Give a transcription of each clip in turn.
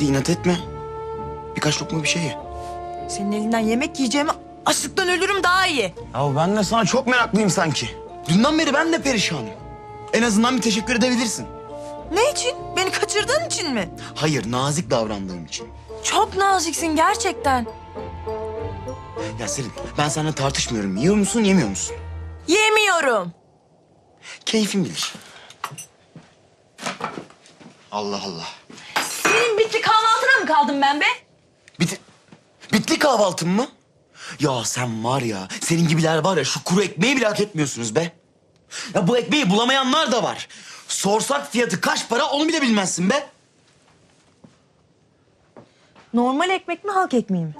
Hadi inat etme. Birkaç lokma bir şey ye. Senin elinden yemek yiyeceğime açlıktan ölürüm daha iyi. Ya ben de sana çok meraklıyım sanki. Dünden beri ben de perişanım. En azından bir teşekkür edebilirsin. Ne için? Beni kaçırdığın için mi? Hayır, nazik davrandığım için. Çok naziksin gerçekten. Ya Selin, ben seninle tartışmıyorum. Yiyor musun, yemiyor musun? Yemiyorum. Keyfin bilir. Allah Allah. Senin bitti kahvaltına mı kaldım ben be? Bitti, bitti kahvaltın mı? Ya sen var ya, senin gibiler var ya şu kuru ekmeği bile hak etmiyorsunuz be. Ya bu ekmeği bulamayanlar da var. Sorsak fiyatı kaç para onu bile bilmezsin be. Normal ekmek mi halk ekmeği mi?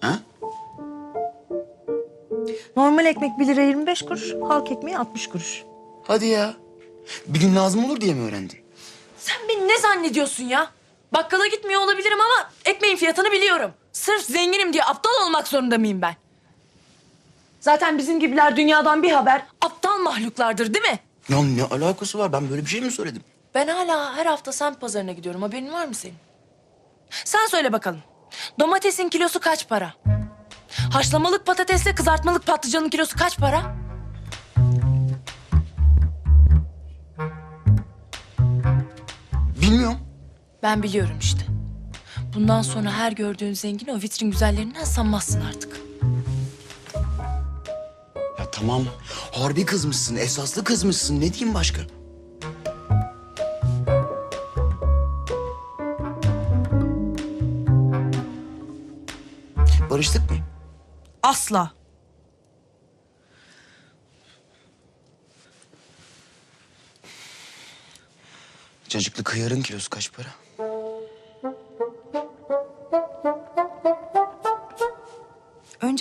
Ha? Normal ekmek 1 lira 25 kuruş, halk ekmeği 60 kuruş. Hadi ya. Bir gün lazım olur diye mi öğrendin? Sen beni ne zannediyorsun ya? Bakkala gitmiyor olabilirim ama ekmeğin fiyatını biliyorum. Sırf zenginim diye aptal olmak zorunda mıyım ben? Zaten bizim gibiler dünyadan bir haber aptal mahluklardır değil mi? Ya ne alakası var? Ben böyle bir şey mi söyledim? Ben hala her hafta semt pazarına gidiyorum. Haberin var mı senin? Sen söyle bakalım. Domatesin kilosu kaç para? Haşlamalık patatesle kızartmalık patlıcanın kilosu kaç para? Bilmiyorum. Ben biliyorum işte. Bundan sonra her gördüğün zengin o vitrin güzellerinden sanmazsın artık. Ya tamam. Harbi kızmışsın, esaslı kızmışsın. Ne diyeyim başka? Barıştık mı? Asla. Cacıklı kıyarın kilosu kaç para?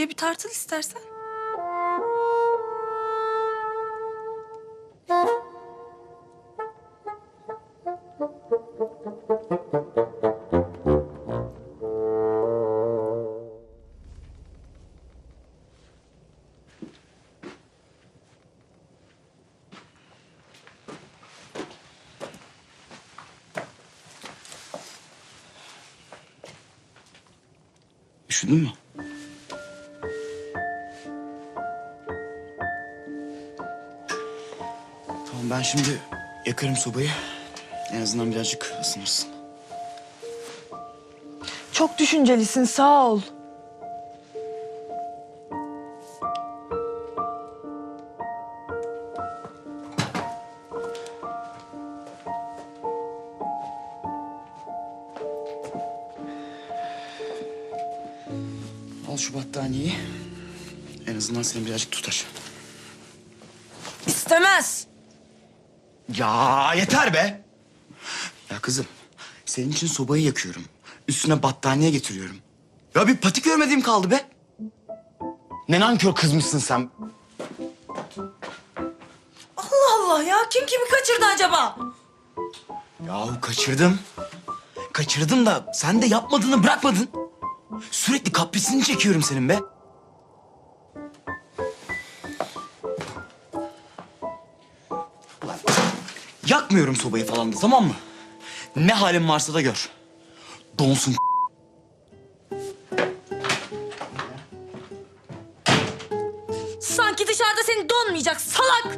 Önce bir tartıl istersen. Üşüdün mü? Tamam ben şimdi yakarım sobayı. En azından birazcık ısınırsın. Çok düşüncelisin sağ ol. Al şu battaniyeyi. En azından seni birazcık tutar. İstemez. Ya yeter be. Ya kızım senin için sobayı yakıyorum. Üstüne battaniye getiriyorum. Ya bir patik görmediğim kaldı be. Ne nankör kızmışsın sen. Allah Allah ya kim kimi kaçırdı acaba? Yahu kaçırdım. Kaçırdım da sen de yapmadığını bırakmadın. Sürekli kaprisini çekiyorum senin be. Yakmıyorum sobayı falan da tamam mı? Ne halin varsa da gör. Donsun Sanki dışarıda seni donmayacak salak.